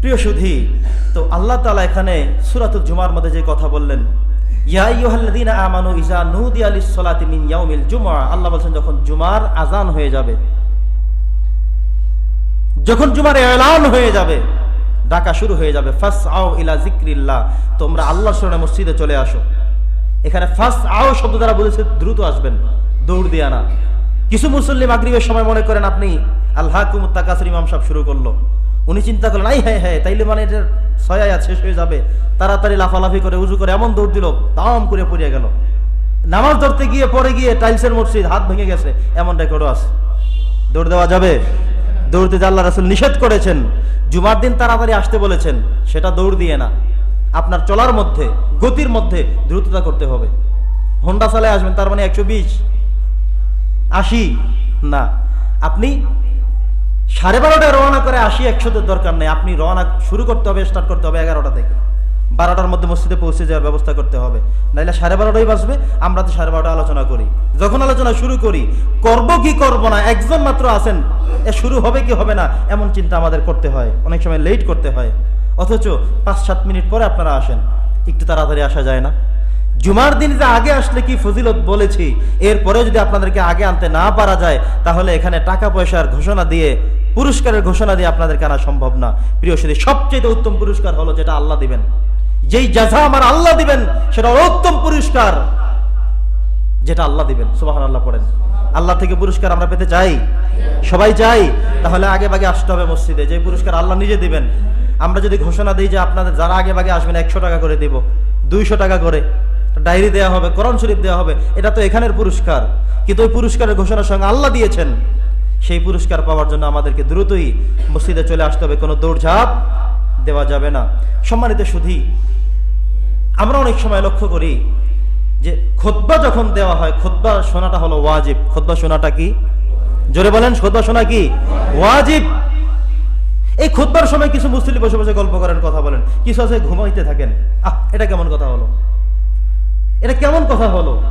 প্রিয় সুধী, তো আল্লাহ তালা এখানে সুরাতুল জুমার মধ্যে যে কথা বললেন তোমরা আল্লাহ মসজিদে চলে আসো। এখানে ফাস আও শব্দ দ্বারা বলেছে, দ্রুত আসবেন, দৌড় দিয়ে না কিছু মুসল্লি মাগরিবের সময় মনে করেন, আপনি আল্লাহ কুমুত্তাকাসর ইমাম সাহেব শুরু করল। উনি চিন্তা করলেন, আই হ্যাঁ হ্যাঁ তাইলে মানে এটা ছয় আয়াত শেষ হয়ে যাবে। তাড়াতাড়ি লাফালাফি করে উজু করে এমন দৌড় দিল, দাম করে পড়িয়া গেল। নামাজ ধরতে গিয়ে পরে গিয়ে টাইলসের মসজিদ, হাত ভেঙে গেছে, এমন রেকর্ডও আছে। দৌড় দেওয়া যাবে? দৌড়তে যে আল্লাহ রাসুল নিষেধ করেছেন, জুমার দিন তাড়াতাড়ি আসতে বলেছেন, সেটা দৌড় দিয়ে না। আপনার চলার মধ্যে, গতির মধ্যে দ্রুততা করতে হবে। হোন্ডা চালে আসবেন, তার মানে একশো বিশ। আশি? না। আপনি সাড়ে বারোটায় রওনা করে আসি একশোতে দরকার নেই। আপনি রওনা শুরু করতে হবে স্টার্ট করতে হবে এগারোটা থেকে। বারোটার মধ্যে মসজিদে পৌঁছে যাওয়ার ব্যবস্থা করতে হবে। নাইলে সাড়ে বারোটাই বাজবে, আমরা তো সাড়ে বারোটা আলোচনা করি। যখন আলোচনা শুরু করি, করব কি করব না, একজন মাত্র আছেন, এ শুরু হবে কি হবে না, এমন চিন্তা আমাদের করতে হয়। অনেক সময় লেট করতে হয়। অথচ পাঁচ সাত মিনিট পরে আপনারা আসেন, একটু তাড়াতাড়ি আসা যায় না। জুমার দিন যে আগে আসলে কি ফজিলত বলেছি এরপরে যদি আপনাদেরকে আগে আনতে না পারা যায়, তাহলে এখানে টাকা পয়সার ঘোষণা দিয়ে পুরস্কারের ঘোষণা দিয়ে আপনাদেরকে আনা সম্ভব না। প্রিয় সুদী সবচেয়ে উত্তম পুরস্কার হলো যেটা আল্লাহ দিবেন। যেই জাজা আমার আল্লাহ দিবেন, সেটা উত্তম পুরস্কার। যেটা আল্লাহ দিবেন সুবাহ আল্লাহ পড়েন। আল্লাহ থেকে পুরস্কার আমরা পেতে চাই? সবাই চাই? তাহলে আগে ভাগে আসতে হবে মসজিদে। যে পুরস্কার আল্লাহ নিজে দিবেন। আমরা যদি ঘোষণা দিই যে আপনাদের যারা আগে ভাগে আসবেন, একশো টাকা করে দিব, দুইশো টাকা করে ডায়েরি দেওয়া হবে, কোরআন শরীফ দেওয়া হবে, এটা তো এখানের পুরস্কার। কিন্তু ওই পুরস্কারের ঘোষণার সঙ্গে আল্লাহ দিয়েছেন। সেই পুরস্কার পাওয়ার জন্য আমাদেরকে দ্রুতই মসজিদে চলে আসতে হবে। কোনো দৌড়ঝাঁপ দেওয়া যাবে না। সম্মানিত সুধী, আমরা অনেক সময় লক্ষ্য করি যে খোদ্া যখন দেওয়া হয় খোদ্া শোনাটা হলো ওয়াজিব। খোদ্া শোনাটা কি? জোরে বলেন খোদ্া শোনা কি? ওয়াজিব। এই খোদ্বার সময় কিছু মুসলিম বসে বসে গল্প করেন, কথা বলেন। কিছু আছে, ঘুমাইতে থাকেন। আহ, এটা কেমন কথা হলো? এটা কেমন কথা হলো?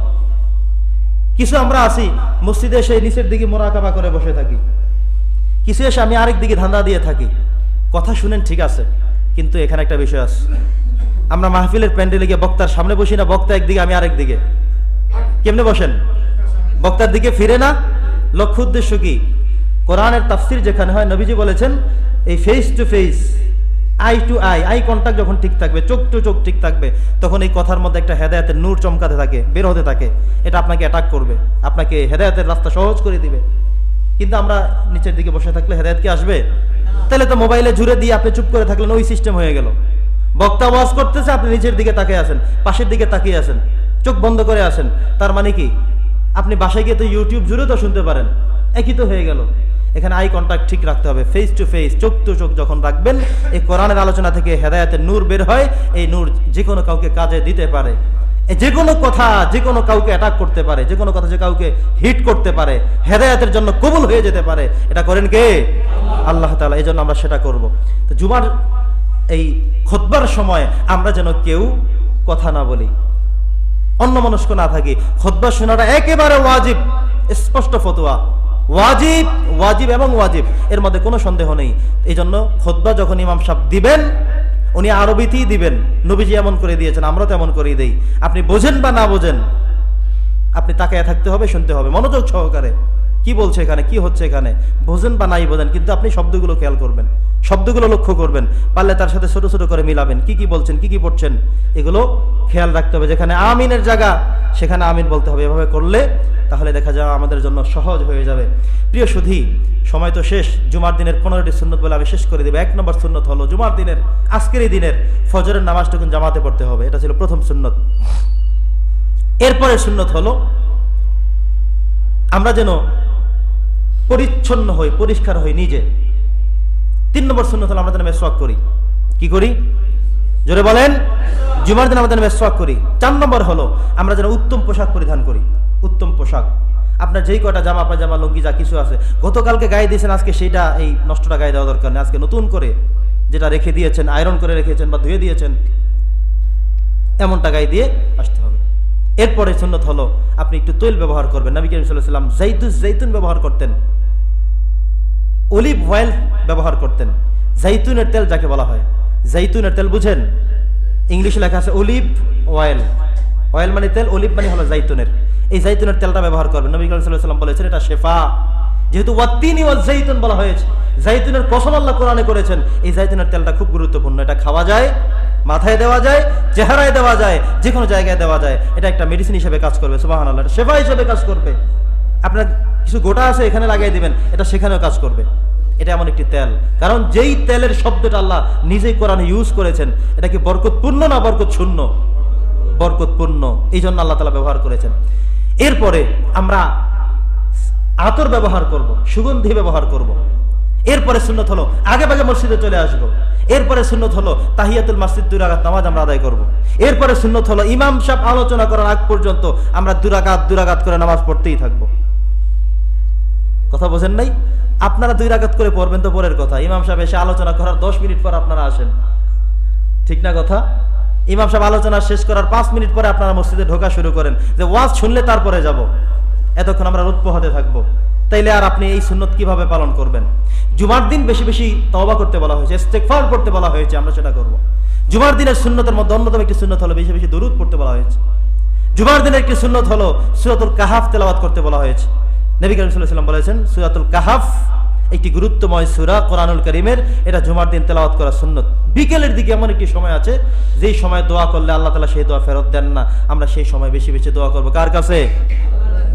কিছু আমরা আসি মসজিদে সেই নিচের দিকে মোরাকাবা করে বসে থাকি। কিছু এসে আমি আরেক দিকে ধান্দা দিয়ে থাকি। কথা শুনেন ঠিক আছে, কিন্তু এখানে একটা বিষয় আছে। আমরা মাহফিলের প্যান্ডেলে গিয়ে বক্তার সামনে বসি না, বক্তা একদিকে, আমি আরেক দিকে। কেমনে বসেন? বক্তার দিকে ফিরে না? লক্ষ্য উদ্দেশ্য কি? কোরআনের তাফসির যেখানে হয়, নবীজি বলেছেন, এই face to face eye to eye eye contact যখন ঠিক থাকবে, চোখ টু চোখ ঠিক থাকবে, তখন এই কথার মধ্যে একটা হেদায়তের নূর চমকাতে থাকে, বের হতে থাকে। এটা আপনাকে অ্যাটাক করবে। আপনাকে হেদায়তের রাস্তা সহজ করে দিবে। কিন্তু আমরা নিচের দিকে বসে থাকলে হেদায়ত কি আসবে? তাহলে তো মোবাইলে জুড়ে দিয়ে আপনি চুপ করে থাকলেন, ওই সিস্টেম হয়ে গেল। বক্তা ওয়াজ করতেছে, আপনি নিচের দিকে তাকিয়ে আছেন, পাশের দিকে তাকিয়ে আছেন, চোখ বন্ধ করে আসেন তার মানে কি? আপনি বাসায় গিয়ে তো ইউটিউব জুড়ে তো শুনতে পারেন। একই তো হয়ে গেল। এখানে আই কন্ট্যাক্ট ঠিক রাখতে হবে। ফেস টু ফেস চোখ টু চোখ যখন রাখবেন, এই কোরআনের আলোচনা থেকে হেদায়তের নূর বের হয়, এই নূর যে কোনো কাউকে কাজে দিতে পারে। যে কোনো কথা যে কোনো কাউকে অ্যাটাক করতে পারে যে কোনো কথা যে কাউকে হিট করতে পারে, হেদায়তের জন্য কবুল হয়ে যেতে পারে। এটা করেন কে? আল্লাহ তালা এই জন্য আমরা সেটা করব। তো জুমার এই খোদবার সময় আমরা যেন কেউ কথা না বলি অন্য মনস্ক না থাকি। খোদবা শোনাটা একেবারে ওয়াজিব, স্পষ্ট ফতোয়া। ওয়াজিব ওয়াজিব এবং ওয়াজিব। এর মধ্যে কোনো সন্দেহ নেই। এই জন্য খোদবা যখন ইমাম সাহেব দিবেন, উনি আরবিতেই দিবেন। নবীজি এমন করে দিয়েছেন, আমরা তো এমন করেই দেই। আপনি বোঝেন বা না বোঝেন, আপনি তাকায় থাকতে হবে, শুনতে হবে। মনোযোগ সহকারে। কি বলছে এখানে? কি হচ্ছে এখানে? বোঝেন বা নাই বোঝেন, কিন্তু আপনি শব্দগুলো খেয়াল করবেন। শব্দগুলো লক্ষ্য করবেন। পারলে তার সাথে ছোট ছোট করে মিলাবেন। কি কি বলছেন, কি কি পড়ছেন, এগুলো খেয়াল রাখতে হবে। যেখানে আমিনের জায়গা, সেখানে আমিন বলতে হবে। এভাবে করলে তাহলে দেখা যাবে আমাদের জন্য সহজ হয়ে যাবে। প্রিয় সুধী, সময় তো শেষ। জুমার দিনের পনেরোটি সুন্নত বলে আমি শেষ করে দেবো। এক নম্বর সুন্নত হলো জুমার দিনের, আজকের এই দিনের ফজরের নামাজটুকু জামাতে পড়তে হবে। এটা ছিল প্রথম সুন্নত। এরপরে সুন্নত হলো, আমরা যেন পরিচ্ছন্ন হই, পরিষ্কার হই নিজে। তিন নম্বর সুন্নত হলো আমরা যেন মেসওয়াক করি। কি করি? জোরে বলেন। জুমার দিন যেন মেসওয়াক করি। চার নম্বর হলো আমরা যেন উত্তম পোশাক পরিধান করি। উত্তম পোশাক। আপনার যেই কটা জামা পাজামা লুঙ্গি, যা কিছু আছে, গতকালকে গায়ে দিয়েছেন, আজকে সেইটা এই নষ্টটা গায়ে দেওয়া দরকার নেই। আজকে নতুন করে যেটা রেখে দিয়েছেন আয়রন করে রেখেছেন বা ধুয়ে দিয়েছেন, এমনটা গায়ে দিয়ে আসতে হবে। এরপরে সুন্নত হলো, আপনি একটু তৈল ব্যবহার করবেন। নবী করিম সাল্লাম জাইতুন জাইতুন ব্যবহার করতেন। অলিভ অয়েল ব্যবহার করতেন। জাইতুনের তেল যাকে বলা হয়, জাইতুনের তেল বুঝেন? ইংলিশে লেখা আছে অলিভ অয়েল। অয়েল মানে তেল, অলিভ মানে হলো জাইতুনের। এই জাইতুনের তেলটা ব্যবহার করবেন। নবী সাল্লাম বলেছেন, এটা শেফা। যেহেতু ওয়াত্তিনি ওয়াজ জাইতুন বলা হয়েছে, জাইতুনের কসম আল্লাহ কোরআনে করেছেন, এই জাইতুনের তেলটা খুব গুরুত্বপূর্ণ। এটা খাওয়া যায়, মাথায় দেওয়া যায়, চেহারায় দেওয়া যায় যে কোনো জায়গায় দেওয়া যায়। এটা একটা মেডিসিন হিসেবে কাজ করবে সুবাহান আল্লাহ সেবা হিসেবে কাজ করবে। আপনার কিছু গোটা আছে, এখানে লাগিয়ে দিবেন, এটা সেখানেও কাজ করবে। এটা এমন একটি তেল। কারণ যেই তেলের শব্দটা আল্লাহ নিজেই কোরআনে ইউজ করেছেন, এটা কি বরকতপূর্ণ না বরকত শূন্য বরকতপূর্ণ। এই জন্য আল্লাহ তালা ব্যবহার করেছেন। এরপরে আমরা আতর ব্যবহার করব, সুগন্ধি ব্যবহার করব। এরপরে সুন্নত হলো আগে ভাগে মসজিদে চলে আসব। এরপরে সুন্নত হলো, তাহিয়াতুল মসজিদ দুরাগাত নামাজ আমরা আদায় করব। এরপরে সুন্নত হলো, ইমাম সাহেব আলোচনা করার আগ পর্যন্ত আমরা দুরাগাত দুরাগাত করে নামাজ পড়তেই থাকব। কথা বোঝেন নাই? আপনারা দুই রাগাত করে পড়বেন তো পরের কথা। ইমাম সাহেব এসে আলোচনা করার দশ মিনিট পর আপনারা আসেন। ঠিক না কথা? ইমাম সাহেব আলোচনা শেষ করার পাঁচ মিনিট পরে আপনারা মসজিদে ঢোকা শুরু করেন। যে ওয়াজ শুনলে তারপরে যাব। এতক্ষণ আমরা রোদ পোহাতে থাকব। তাইলে আর আপনি এই সুন্নত কীভাবে পালন করবেন? জুমার দিন বেশি বেশি তওবা করতে বলা হয়েছে, ইস্তেগফার করতে বলা হয়েছে, আমরা সেটা করব। জুমার দিনের সুন্নতের মধ্যে অন্যতম একটি সুন্নত হলো বেশি বেশি দরুদ পড়তে বলা হয়েছে। জুমার দিনের একটি সুন্নত হলো সুরাতুল কাহাফ তেলাওয়াত করতে বলা হয়েছে। নবী করিম আলাইহি বলেছেন, সুরাতুল কাহাফ একটি গুরুত্বময় সুরা কোরআনুল করিমের, এটা জুমার দিন তেলাওয়াত করা সুন্নত। বিকেলের দিকে এমন একটি সময় আছে, যেই সময় দোয়া করলে আল্লাহ তালা সেই দোয়া ফেরত দেন না। আমরা সেই সময় বেশি বেশি দোয়া করব। কার কাছে?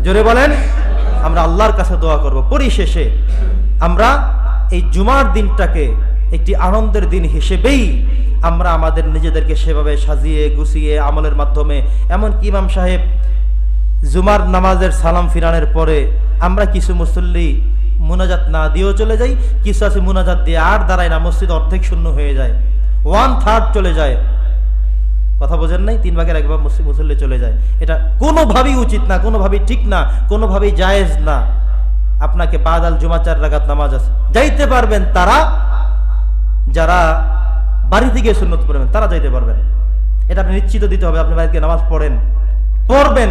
জোরে বলেন, আমরা আল্লাহর কাছে দোয়া করব। পরিশেষে আমরা এই জুমার দিনটাকে একটি আনন্দের দিন হিসেবেই আমরা আমাদের নিজেদেরকে সেভাবে সাজিয়ে গুছিয়ে আমলের মাধ্যমে, এমনকি ইমাম সাহেব জুমার নামাজের সালাম ফিরানের পরে আমরা কিছু মুসল্লি মুনাজাত না দিয়েও চলে যাই কিছু আছে মুনাজাত দিয়ে আর দাঁড়ায় না, মসজিদ অর্ধেক শূন্য হয়ে যায়। ওয়ান থার্ড চলে যায়। কথা বোঝেন নাই? তিন ভাগের একবার মুসল্লি চলে যায়। এটা কোনোভাবেই উচিত না, কোনোভাবেই ঠিক না, কোনোভাবেই জায়েজ না। আপনাকে বাদাল জুমা চার নামাজ আছে। যাইতে পারবেন তারা, যারা বাড়ি থেকে সুন্নত পড়বেন তারা যাইতে পারবেন। এটা আপনি নিশ্চিত দিতে হবে, আপনি বাড়িতে নামাজ পড়েন। পড়বেন,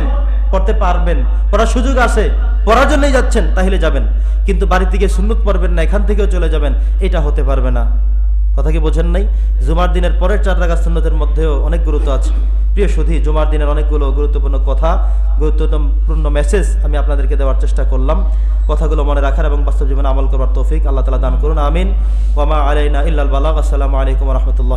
পড়তে পারবেন। পড়ার সুযোগ আছে, পড়ার জন্যই যাচ্ছেন, তাহলে যাবেন। কিন্তু বাড়ি থেকে সুন্নত পড়বেন না, এখান থেকেও চলে যাবেন, এটা হতে পারবে না। কথা কি বোঝেন নাই? জুমার দিনের পরের চার রাগা সুন্নতের মধ্যেও অনেক গুরুত্ব আছে। প্রিয় সুধী জুমার দিনের অনেকগুলো গুরুত্বপূর্ণ কথা, গুরুত্বপূর্ণ মেসেজ আমি আপনাদেরকে দেওয়ার চেষ্টা করলাম। কথাগুলো মনে রাখার এবং বাস্তব জীবনে আমল করার তৌফিক আল্লাহ তালা দান করুন, আমিন। ওয়ামা আলাইনা ইল্লাল বালাগ। আসসালামু আলাইকুম রহমতুল্লাহ।